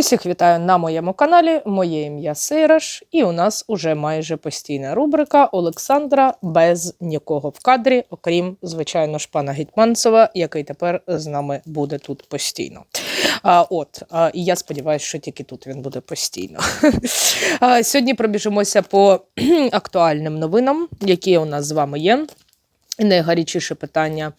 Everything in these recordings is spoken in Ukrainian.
Усіх вітаю на моєму каналі. Моє ім'я Сейраш, і у нас уже майже постійна рубрика Олександра без нікого в кадрі, окрім, звичайно ж, пана Гетьманцева, який тепер з нами буде тут постійно. А, От, і я сподіваюся, що тільки тут він буде постійно. Сьогодні пробіжимося по актуальним новинам, які у нас з вами є. І найгарячіше питання,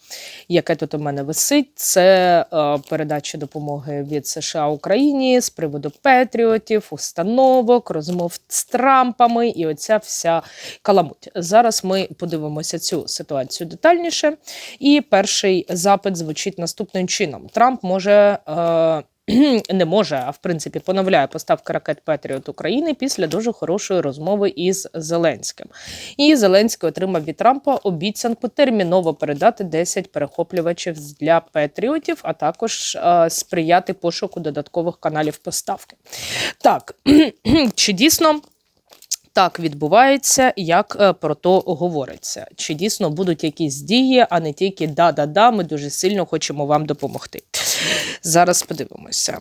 яке тут у мене висить, це е, передача допомоги від США Україні з приводу Петріотів, установок, розмов з Трампами і оця вся каламуть. Зараз ми подивимося цю ситуацію детальніше. І перший запит звучить наступним чином: Трамп може. Е, не може, а в принципі поновляє поставки ракет Петріот України після дуже хорошої розмови із Зеленським. І Зеленський отримав від Трампа обіцянку терміново передати 10 перехоплювачів для Петріотів, а також е, сприяти пошуку додаткових каналів поставки. Так, чи дійсно? Так відбувається, як е, про то говориться. Чи дійсно будуть якісь дії, а не тільки да-да-да, ми дуже сильно хочемо вам допомогти. Зараз подивимося.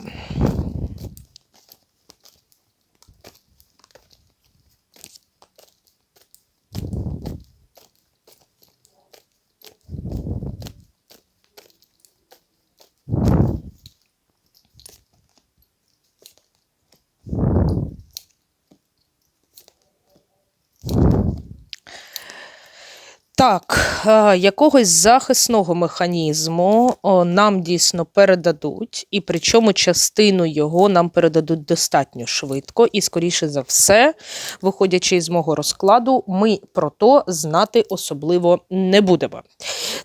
Так, е, якогось захисного механізму нам дійсно передадуть, і причому частину його нам передадуть достатньо швидко, і, скоріше за все, виходячи із мого розкладу, ми про то знати особливо не будемо.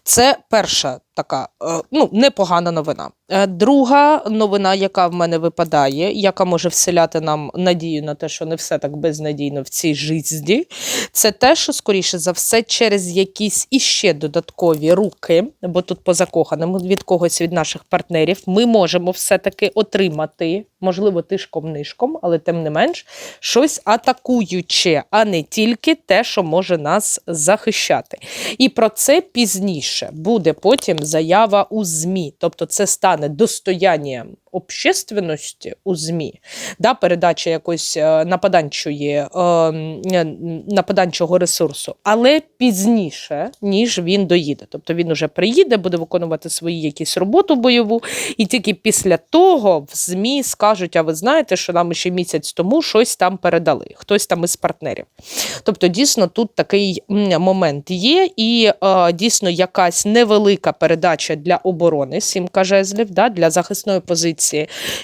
Це перша така е, ну, непогана новина. Е, Друга новина, яка в мене випадає, яка може вселяти нам надію на те, що не все так безнадійно в цій житті, це те, що, скоріше за все, через якісь іще додаткові руки, бо тут по закоханим від когось від наших партнерів, ми можемо все-таки отримати, можливо, тишком-нишком, але тим не менш, щось атакуюче, а не тільки те, що може нас захищати. І про це пізніше буде потім заява у ЗМІ. Тобто це стане достоянням общественності у ЗМІ, да, передача якоїсь е, нападанчої, е, нападанчого ресурсу, але пізніше, ніж він доїде. Тобто він уже приїде, буде виконувати свої якісь роботу бойову, і тільки після того в ЗМІ скажуть: а ви знаєте, що нам ще місяць тому щось там передали, хтось там із партнерів. Тобто, дійсно, тут такий момент є, і е, дійсно якась невелика передача для оборони, сімка жезлів, да, для захисної позиції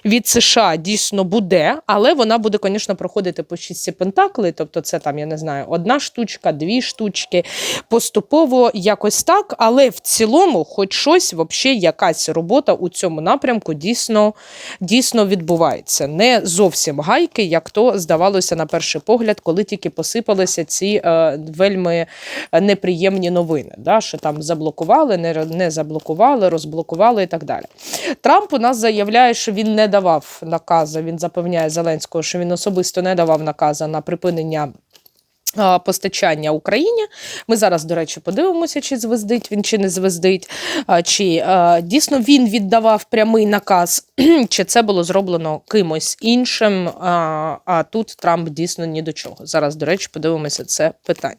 від США дійсно буде, але вона буде, звісно, проходити по шістці пентаклей, тобто це там, я не знаю, одна штучка, дві штучки, поступово якось так, але в цілому, хоч щось, взагалі, якась робота у цьому напрямку дійсно, дійсно відбувається. Не зовсім гайки, як то здавалося на перший погляд, коли тільки посипалися ці е, вельми неприємні новини, да, що там заблокували, не, не заблокували, розблокували і так далі. Трамп у нас заявляє, що він не давав наказу, він запевняє Зеленського, що він особисто не давав наказу на припинення. Постачання Україні. Ми зараз, до речі, подивимося, чи звездить він, чи не звездить, чи дійсно він віддавав прямий наказ, чи це було зроблено кимось іншим. А тут Трамп дійсно ні до чого. Зараз, до речі, подивимося це питання.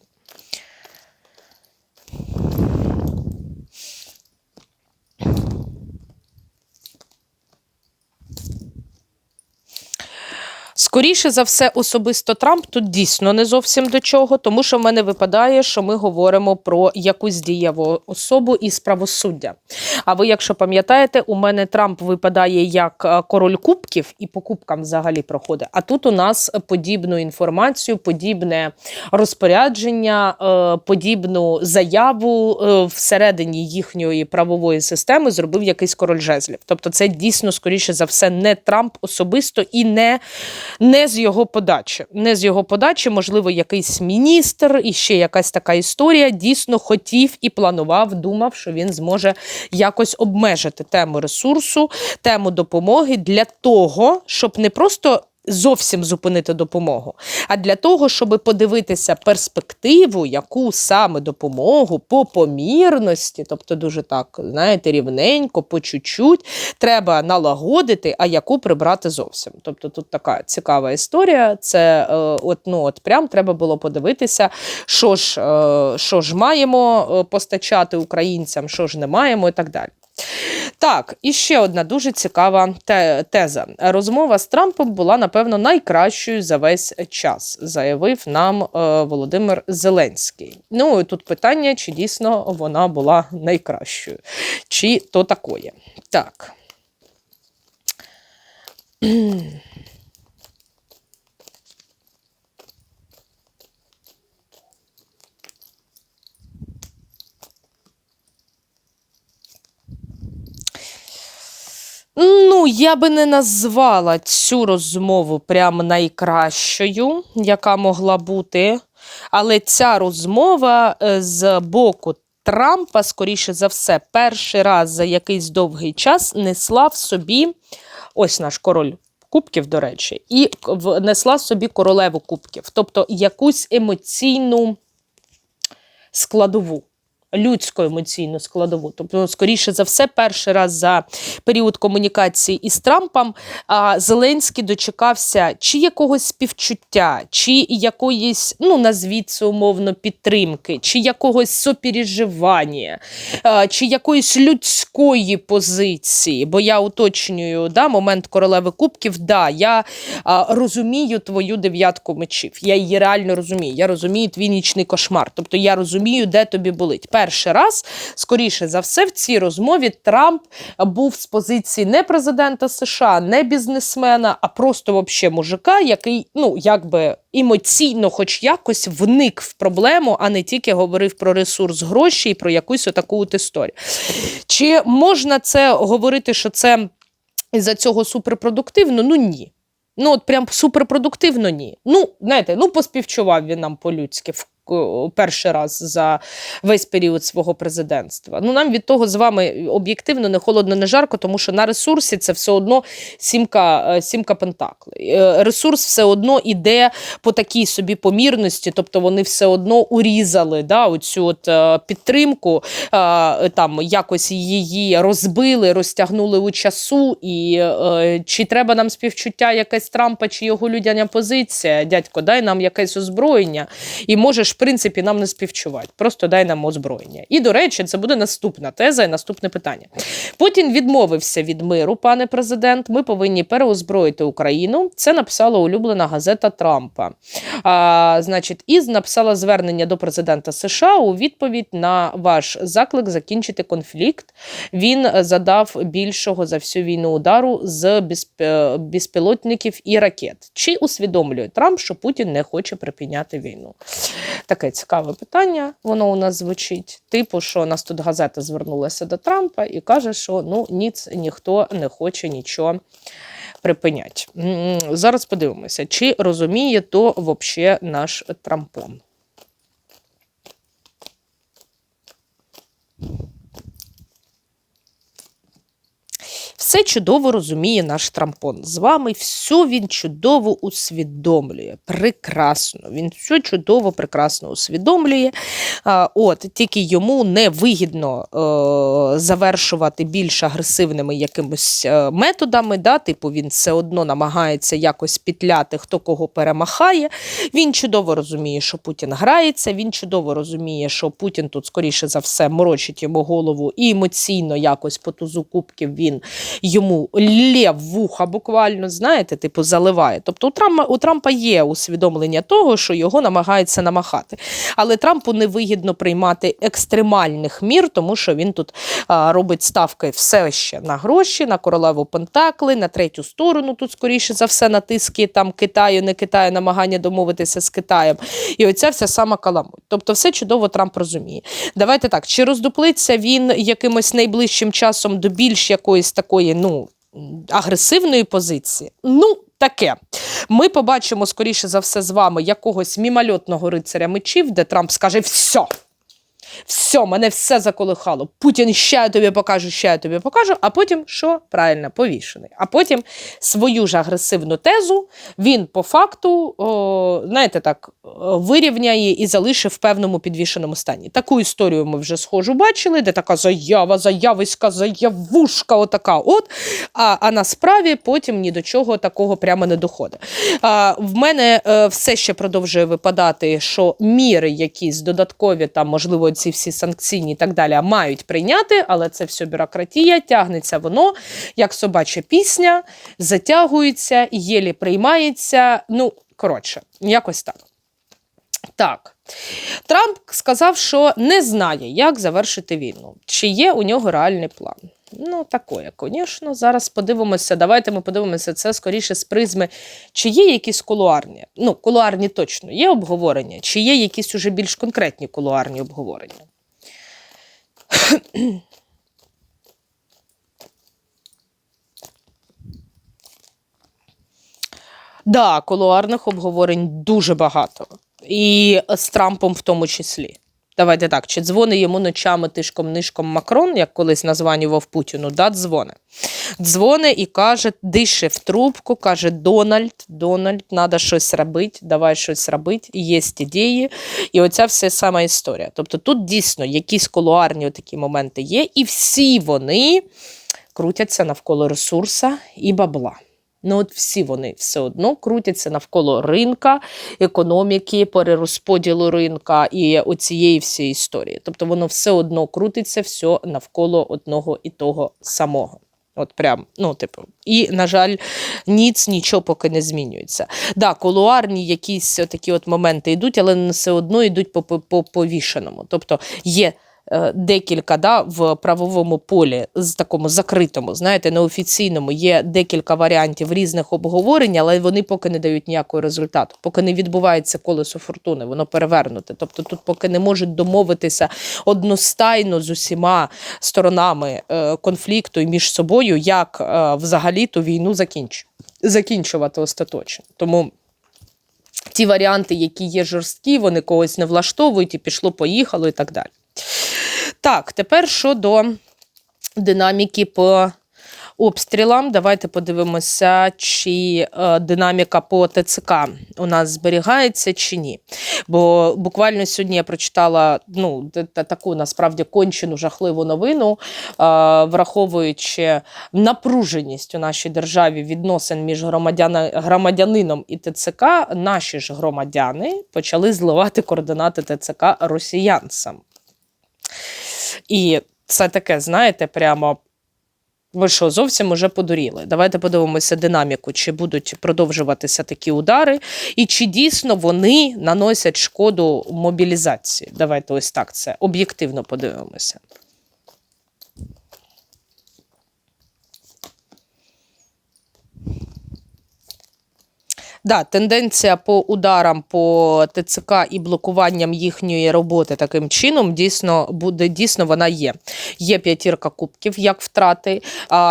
Скоріше за все, особисто Трамп тут дійсно не зовсім до чого, тому що в мене випадає, що ми говоримо про якусь дієву особу із правосуддя. А ви, якщо пам'ятаєте, у мене Трамп випадає як е, король кубків і по кубкам взагалі проходить. А тут у нас подібну інформацію, подібне розпорядження, е, подібну заяву е, всередині їхньої правової системи зробив якийсь король жезлів. Тобто, це дійсно скоріше за все не Трамп особисто і не не з його подачі. Не з його подачі, можливо, якийсь міністр і ще якась така історія дійсно хотів і планував, думав, що він зможе якось обмежити тему ресурсу, тему допомоги для того, щоб не просто зовсім зупинити допомогу, а для того, щоб подивитися перспективу, яку саме допомогу по помірності, тобто дуже так, знаєте, рівненько, по чуть-чуть, треба налагодити, а яку прибрати зовсім. Тобто тут така цікава історія. Це е, от, ну, от прям треба було подивитися, що ж, е, що ж маємо е, постачати українцям, що ж не маємо і так далі. Так, і ще одна дуже цікава теза. Розмова з Трампом була, напевно, найкращою за весь час, заявив нам е, Володимир Зеленський. Ну, і тут питання, чи дійсно вона була найкращою, чи то такое. Так. Ну, я би не назвала цю розмову прям найкращою, яка могла бути. Але ця розмова е, з боку Трампа, скоріше за все, перший раз за якийсь довгий час несла в собі ось наш король. Кубків, до речі, і к- в- несла собі королеву кубків, тобто якусь емоційну складову, людську емоційну складову. Тобто, скоріше за все, перший раз за період комунікації із Трампом Зеленський дочекався чи якогось співчуття, чи якоїсь, ну назвіть це умовно, підтримки, чи якогось сопереживання, чи якоїсь людської позиції. Бо я уточнюю да, момент королеви кубків. Да, я розумію твою дев'ятку мечів. Я її реально розумію. Я розумію твій нічний кошмар. Тобто я розумію, де тобі болить. Перший раз, скоріше за все, в цій розмові Трамп був з позиції не президента США, не бізнесмена, а просто вообще мужика, який, ну, якби емоційно, хоч якось вник в проблему, а не тільки говорив про ресурс гроші і про якусь отаку от історію. Чи можна це говорити, що це із-за цього суперпродуктивно? Ну ні. Ну, от прям суперпродуктивно ні. Ну, знаєте, ну поспівчував він нам по-людськи в перший раз за весь період свого президентства. Ну, нам від того з вами об'єктивно не холодно, не жарко, тому що на ресурсі це все одно сімка, е, сімка пентаклей. Е, Ресурс все одно іде по такій собі помірності, тобто вони все одно урізали да, оцю от е, підтримку, там якось її розбили, розтягнули у часу. І чи треба нам співчуття якесь Трампа, чи його людяня позиція? Дядько, дай нам якесь озброєння, і можеш, в принципі, нам не співчувати. Просто дай нам озброєння. І, до речі, це буде наступна теза і наступне питання. Путін відмовився від миру, пане президент. Ми повинні переозброїти Україну. Це написала улюблена газета Трампа. А, значить, і написала звернення до президента США у відповідь на ваш заклик закінчити конфлікт. Він е, задав більшого за всю війну удару з безп- безпілотників і ракет. Чи усвідомлює Трамп, що Путін не хоче припиняти війну? Таке цікаве питання. Воно у нас звучить. Типу, що у нас тут газета звернулася до Трампа і каже, що ну ніц ніхто не хоче нічого припинять. Зараз подивимося, чи розуміє то взагалі наш Трампон. Все чудово розуміє наш трампон. З вами все він чудово усвідомлює. Прекрасно. Він все чудово, прекрасно усвідомлює. От, тільки йому не вигідно е, завершувати більш агресивними якимось е, методами. Да? Типу, він все одно намагається якось пітляти, хто кого перемахає. Він чудово розуміє, що Путін грається. Він чудово розуміє, що Путін тут, скоріше за все, морочить йому голову і емоційно якось по тузу кубків він йому лє вуха буквально, знаєте, типу заливає. Тобто у Трампа, у Трампа є усвідомлення того, що його намагаються намахати. Але Трампу не вигідно приймати екстремальних мір, тому що він тут а, робить ставки все ще на гроші, на королеву Пентакли, на третю сторону. Тут, скоріше за все, натиски там Китаю, не Китаю, намагання домовитися з Китаєм. І оця вся сама каламуть. Тобто, все чудово Трамп розуміє. Давайте так, чи роздуплиться він якимось найближчим часом до більш якоїсь такої, ну. Агресивної позиції, ну таке. Ми побачимо, скоріше за все, з вами якогось мімольотного рицаря мечів, де Трамп скаже: все, Все, мене все заколихало. Путін ще я тобі покажу, ще я тобі покажу. А потім що? Правильно, повішений. А потім свою ж агресивну тезу він по факту, о, знаєте, так, вирівняє і залишив в певному підвішеному стані. Таку історію ми вже схожу бачили, де така заява, заявиська, заявушка, отака. От. А, а на справі потім ні до чого такого прямо не доходить. А, в мене е, все ще продовжує випадати, що міри якісь додаткові, там, можливо, ці всі санкційні і так далі, мають прийняти, але це все бюрократія, тягнеться воно, як собача пісня, затягується, єлі приймається. Ну, коротше, якось так. Так. Трамп сказав, що не знає, як завершити війну. Чи є у нього реальний план? Ну, такое, звісно. Зараз подивимося. Давайте ми подивимося це скоріше з призми, чи є якісь кулуарні. Ну, кулуарні точно є обговорення, чи є якісь уже більш конкретні кулуарні обговорення. Да, кулуарних обговорень дуже багато. І з Трампом в тому числі. Давайте так, чи дзвони йому ночами тишком-нишком Макрон, як колись названював Путіну, да, дзвони. Дзвони і каже, дише в трубку, каже: Дональд, Дональд, треба щось робити, давай щось робити, є ідеї. І оця вся сама історія. Тобто тут дійсно якісь колуарні такі моменти є, і всі вони крутяться навколо ресурса і бабла. Ну, от всі вони все одно крутяться навколо ринка, економіки, перерозподілу ринка і оцієї всієї історії. Тобто воно все одно крутиться все навколо одного і того самого. От прям, ну, типу, і, на жаль, ніц нічого поки не змінюється. Да, колуарні якісь такі от моменти йдуть, але все одно йдуть по, по, по повішеному. Тобто є декілька да, в правовому полі, з такому закритому, знаєте, неофіційному, є декілька варіантів різних обговорень, але вони поки не дають ніякого результату. Поки не відбувається колесо фортуни, воно перевернуте. Тобто тут поки не можуть домовитися одностайно з усіма сторонами е, конфлікту і між собою, як е, взагалі ту війну закінч... закінчувати остаточно. Тому. Ті варіанти, які є жорсткі, вони когось не влаштовують і пішло, поїхало і так далі. Так, тепер щодо динаміки по обстрілам. Давайте подивимося, чи е, динаміка по ТЦК у нас зберігається чи ні. Бо буквально сьогодні я прочитала ну, таку насправді кончену жахливу новину, е, враховуючи напруженість у нашій державі відносин між громадянином і ТЦК, наші ж громадяни почали зливати координати ТЦК росіянцям. І це таке, знаєте, прямо. Ви що, зовсім уже подуріли? Давайте подивимося динаміку, чи будуть продовжуватися такі удари, і чи дійсно вони наносять шкоду мобілізації. Давайте ось так це об'єктивно подивимося. Да, тенденція по ударам по ТЦК і блокуванням їхньої роботи таким чином дійсно буде дійсно вона є. Є п'ятірка кубків, як втрати,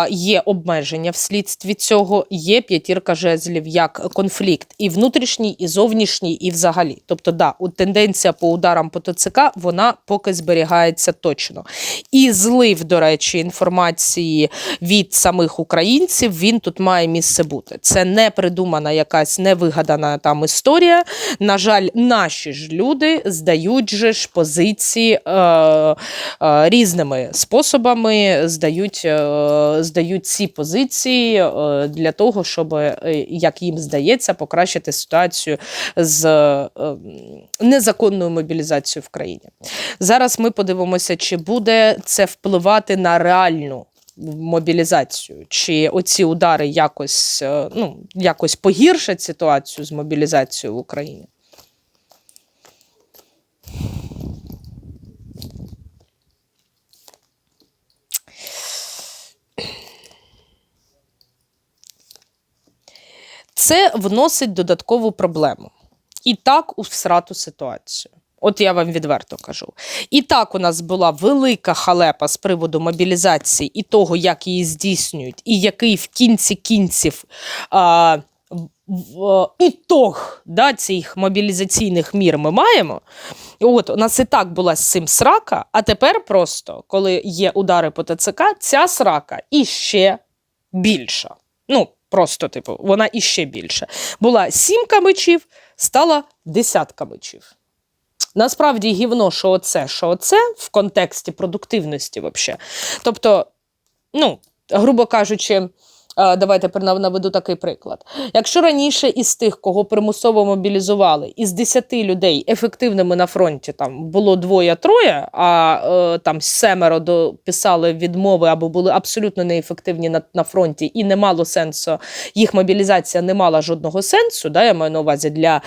є обмеження вслідстві цього, є п'ятірка жезлів як конфлікт і внутрішній, і зовнішній, і взагалі. Тобто, да, тенденція по ударам по ТЦК вона поки зберігається точно. І злив, до речі, інформації від самих українців він тут має місце бути. Це не придумана якась невигадана там історія. На жаль, наші ж люди здають же ж позиції е, е, різними способами, здають, е, здають ці позиції е, для того, щоб, е, як їм здається, покращити ситуацію з е, незаконною мобілізацією в країні. Зараз ми подивимося, чи буде це впливати на реальну мобілізацію, чи оці удари якось, е, ну, якось погіршать ситуацію з мобілізацією в Україні. Це вносить додаткову проблему. І так у всрату ситуацію. От я вам відверто кажу. І так у нас була велика халепа з приводу мобілізації і того, як її здійснюють, і який в кінці кінців а, в- ітог да, цих мобілізаційних мір ми маємо. От, у нас і так була з цим срака, а тепер просто, коли є удари по ТЦК, ця срака іще більша. Ну, просто, типу, вона іще більша. Була сімка мечів, стала десятка мечів. Насправді гівно, що оце, що оце в контексті продуктивності взагалі. Тобто, ну, грубо кажучи, давайте принав- наведу такий приклад. Якщо раніше із тих, кого примусово мобілізували, із 10 людей ефективними на фронті там було двоє-троє, а е, там семеро дописали відмови або були абсолютно неефективні на, на фронті, і не мало сенсу, їх мобілізація не мала жодного сенсу, да, я маю на увазі для е,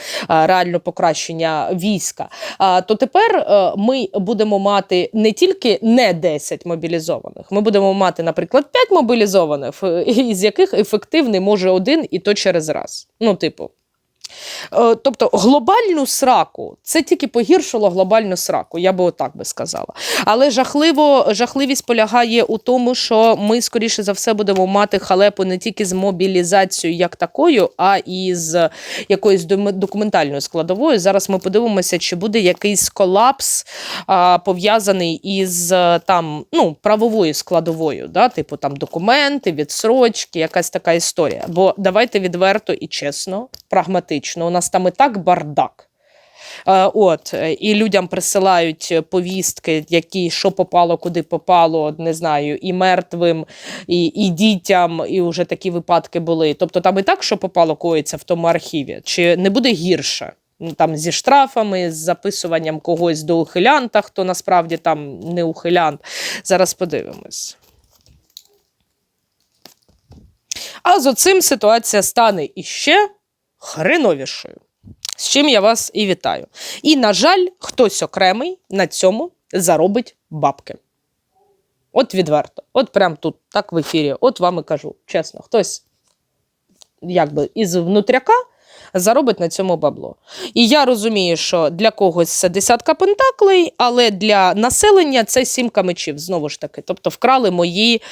реального покращення війська. А, то тепер е, ми будемо мати не тільки не 10 мобілізованих, ми будемо мати, наприклад, 5 мобілізованих, е, із яких ефективний може один і то через раз. Ну, типу. Е, Тобто глобальну сраку це тільки погіршило глобальну сраку, я би отак би сказала. Але жахливо, жахливість полягає у тому, що ми, скоріше за все, будемо мати халепу не тільки з мобілізацією як такою, а і з якоюсь документальною складовою. Зараз ми подивимося, чи буде якийсь колапс пов'язаний із е, там ну, правовою складовою, да? типу там документи, відсрочки, якась така історія. Бо давайте відверто і чесно, прагматично. У нас там і так бардак. Е, От, і людям присилають повістки, які що попало, куди попало, не знаю, і мертвим, і, і дітям, і вже такі випадки були. Тобто там і так, що попало, коїться в тому архіві, чи не буде гірше? Ну, Там зі штрафами, з записуванням когось до ухилянта, хто насправді там не ухилянт. Зараз подивимось. А з оцим ситуація стане іще хреновішою. З чим я вас і вітаю. І, на жаль, хтось окремий на цьому заробить бабки. От відверто, от прям тут, так в ефірі, от вам і кажу, чесно, хтось якби із внутряка заробить на цьому бабло. І я розумію, що для когось це десятка пентаклей, але для населення це сімка мечів, знову ж таки. Тобто вкрали мої,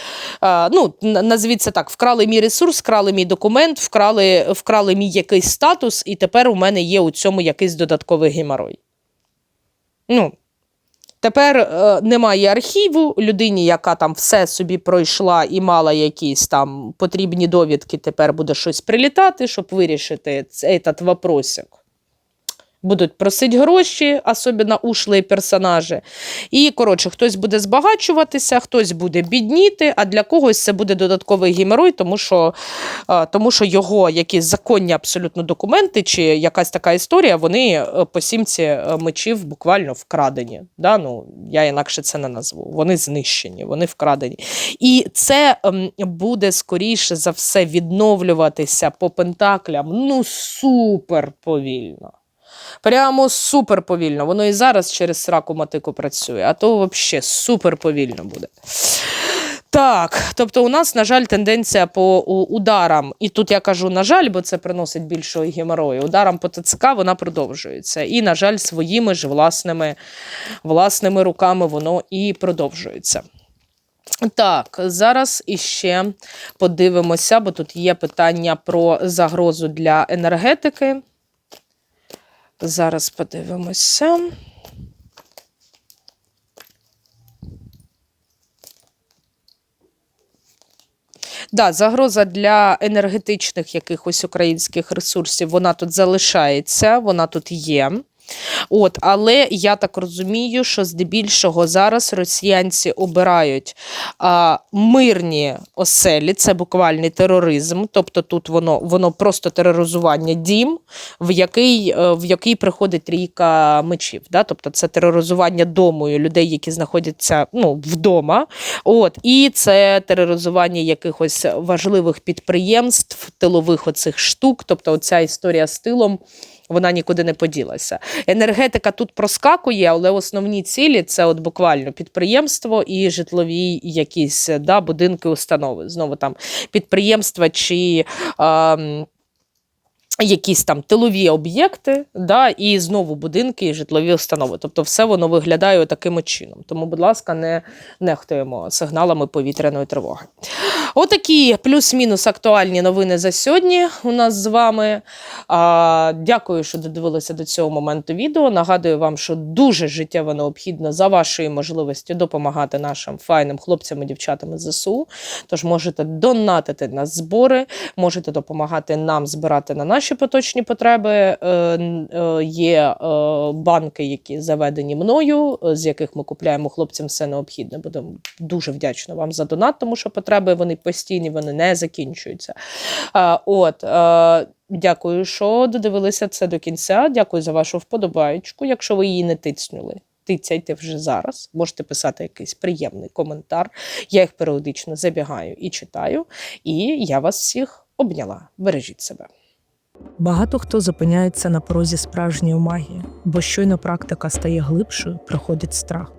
е, ну, н- назвіть це так, вкрали мій ресурс, вкрали мій документ, вкрали, вкрали мій якийсь статус, і тепер у мене є у цьому якийсь додатковий геморой. Ну, Тепер е, немає архіву людині, яка там все собі пройшла і мала якісь там потрібні довідки. Тепер буде щось прилітати, щоб вирішити цей вопросик. Будуть просити гроші, особливо ушлі персонажі. І, коротше, хтось буде збагачуватися, хтось буде бідніти, а для когось це буде додатковий геморой, тому що, е, тому що його якісь законні абсолютно документи чи якась така історія, вони е, по сімці е, мечів буквально вкрадені. Да? Ну, я інакше це не назву. Вони знищені, вони вкрадені. І це ем, буде скоріше за все відновлюватися по пентаклям ну супер повільно. Прямо супер повільно. Воно і зараз через сраку матику працює, а то взагалі супер повільно буде. Так, тобто у нас, на жаль, тенденція по ударам, і тут я кажу, на жаль, бо це приносить більшого геморою. Ударам по ТЦК вона продовжується. І, на жаль, своїми ж власними, власними руками воно і продовжується. Так, зараз іще подивимося, бо тут є питання про загрозу для енергетики. Зараз подивимося. Да, загроза для енергетичних якихось українських ресурсів, вона тут залишається, вона тут є. От, але я так розумію, що здебільшого зараз росіянці обирають а, мирні оселі, це буквальний тероризм. Тобто тут воно, воно просто тероризування дім, в який, е, в який приходить трійка мечів. Да? Тобто це тероризування дому і людей, які знаходяться ну, вдома. От, і це тероризування якихось важливих підприємств, тилових оцих штук. Тобто, оця історія з тилом. Вона нікуди не поділася. Енергетика тут проскакує, але основні цілі це от буквально підприємство і житлові якісь да, будинки, установи. Знову там підприємства чи. ем, Якісь там тилові об'єкти, да, і знову будинки і житлові установи. Тобто, все воно виглядає таким чином. Тому, будь ласка, не нехтуємо сигналами повітряної тривоги. Отакі плюс-мінус актуальні новини за сьогодні у нас з вами. А, дякую, що додивилися до цього моменту відео. Нагадую вам, що дуже життєво необхідно за вашої можливості допомагати нашим файним хлопцям і дівчатам із ЗСУ. Тож можете донатити на збори, можете допомагати нам збирати на наші поточні потреби. Е, е, Є е, банки, які заведені мною, е, з яких ми купляємо хлопцям все необхідне. Будемо дуже вдячна вам за донат, тому що потреби вони постійні, вони не закінчуються. А, От. е, Дякую, що додивилися це до кінця. Дякую за вашу вподобаєчку. Якщо ви її не тицнули, тицяйте вже зараз. Можете писати якийсь приємний коментар. Я їх періодично забігаю і читаю. І я вас всіх обняла. Бережіть себе. Багато хто зупиняється на порозі справжньої магії, бо щойно практика стає глибшою, приходить страх.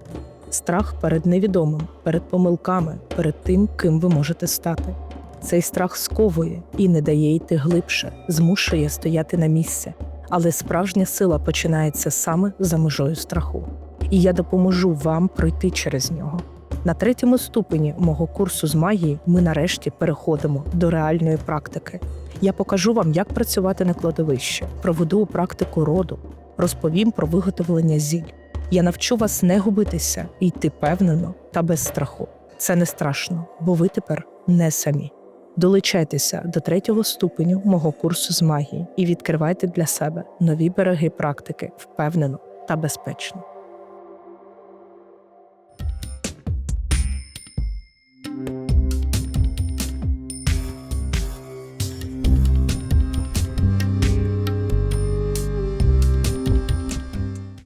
Страх перед невідомим, перед помилками, перед тим, ким ви можете стати. Цей страх сковує і не дає йти глибше, змушує стояти на місці. Але справжня сила починається саме за межою страху. І я допоможу вам пройти через нього. На третьому ступені мого курсу з магії ми нарешті переходимо до реальної практики. Я покажу вам, як працювати на кладовищі, проведу практику роду, розповім про виготовлення зіль. Я навчу вас не губитися і йти певнено та без страху. Це не страшно, бо ви тепер не самі. Долучайтеся до третього ступеню мого курсу з магії і відкривайте для себе нові береги практики впевнено та безпечно.